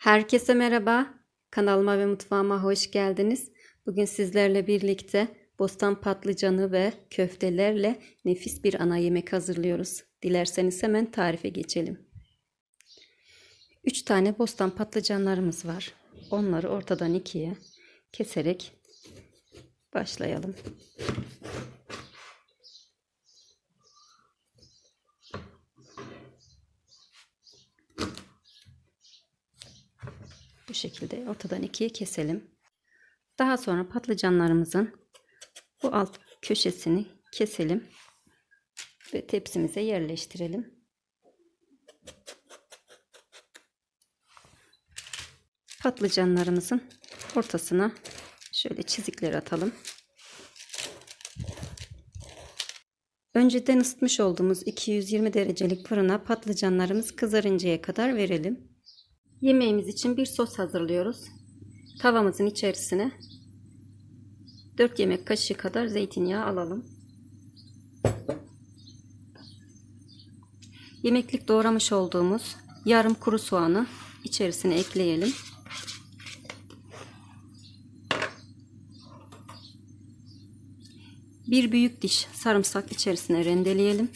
Herkese merhaba. Kanalıma ve mutfağıma hoş geldiniz. Bugün sizlerle birlikte bostan patlıcanı ve köftelerle nefis bir ana yemek hazırlıyoruz. Dilerseniz hemen tarife geçelim. 3 tane bostan patlıcanlarımız var. Onları ortadan ikiye keserek başlayalım. Bu şekilde ortadan ikiye keselim. Daha sonra patlıcanlarımızın bu alt köşesini keselim ve tepsimize yerleştirelim. Patlıcanlarımızın ortasına şöyle çizikler atalım. Önceden ısıtmış olduğumuz 220 derecelik fırına patlıcanlarımız kızarıncaya kadar verelim. Yemeğimiz için bir sos hazırlıyoruz. Tavamızın içerisine 4 yemek kaşığı kadar zeytinyağı alalım. Yemeklik doğramış olduğumuz yarım kuru soğanı içerisine ekleyelim. Bir büyük diş sarımsak içerisine rendeleyelim.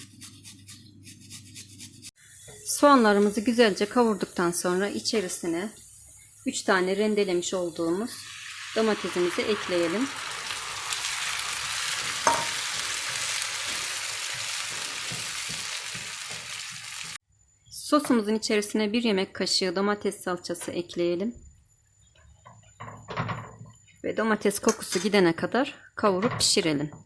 Soğanlarımızı güzelce kavurduktan sonra içerisine 3 tane rendelemiş olduğumuz domatesimizi ekleyelim. Sosumuzun içerisine 1 yemek kaşığı domates salçası ekleyelim. Ve domates kokusu gidene kadar kavurup pişirelim.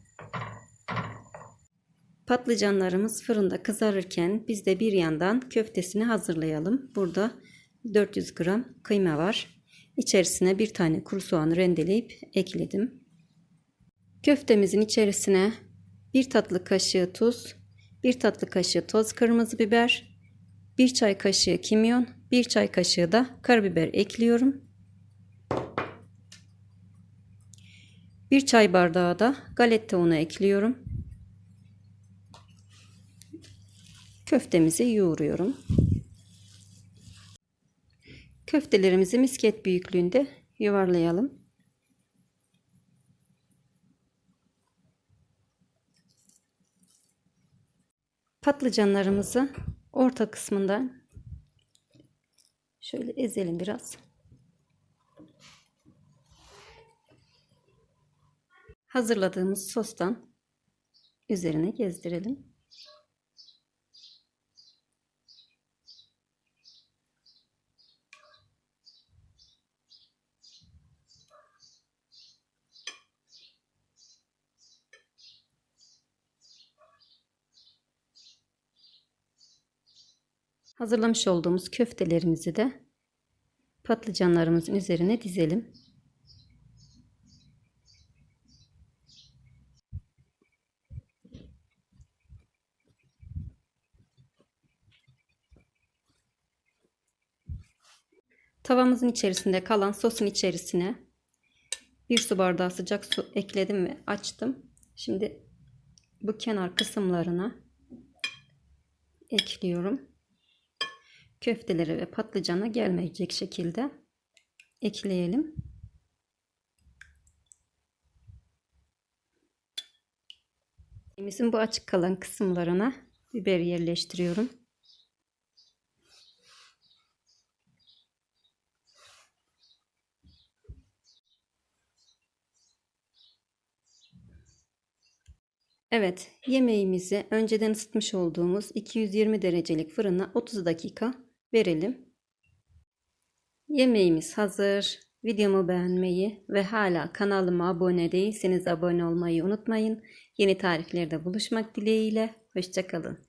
Patlıcanlarımız fırında kızarırken biz de bir yandan köftesini hazırlayalım. Burada 400 gram kıyma var. İçerisine bir tane kuru soğanı rendeleyip ekledim. Köftemizin içerisine bir tatlı kaşığı tuz, bir tatlı kaşığı toz kırmızı biber, bir çay kaşığı kimyon, bir çay kaşığı da karabiber ekliyorum. Bir çay bardağı da galeta unu ekliyorum. Köftemizi yoğuruyorum. Köftelerimizi misket büyüklüğünde yuvarlayalım. Patlıcanlarımızı orta kısmından şöyle ezelim biraz. Hazırladığımız sostan üzerine gezdirelim. Hazırlamış olduğumuz köftelerimizi de patlıcanlarımızın üzerine dizelim. Tavamızın içerisinde kalan sosun içerisine bir su bardağı sıcak su ekledim ve açtım. Şimdi bu kenar kısımlarına ekliyorum köftelere ve patlıcana gelmeyecek şekilde ekleyelim. Yemeğimizin bu açık kalan kısımlarına biber yerleştiriyorum. Evet, yemeğimizi önceden ısıtmış olduğumuz 220 derecelik fırına 30 dakika verelim. Yemeğimiz hazır. Videomu beğenmeyi ve hala kanalıma abone değilseniz abone olmayı unutmayın. Yeni tariflerde buluşmak dileğiyle. Hoşçakalın.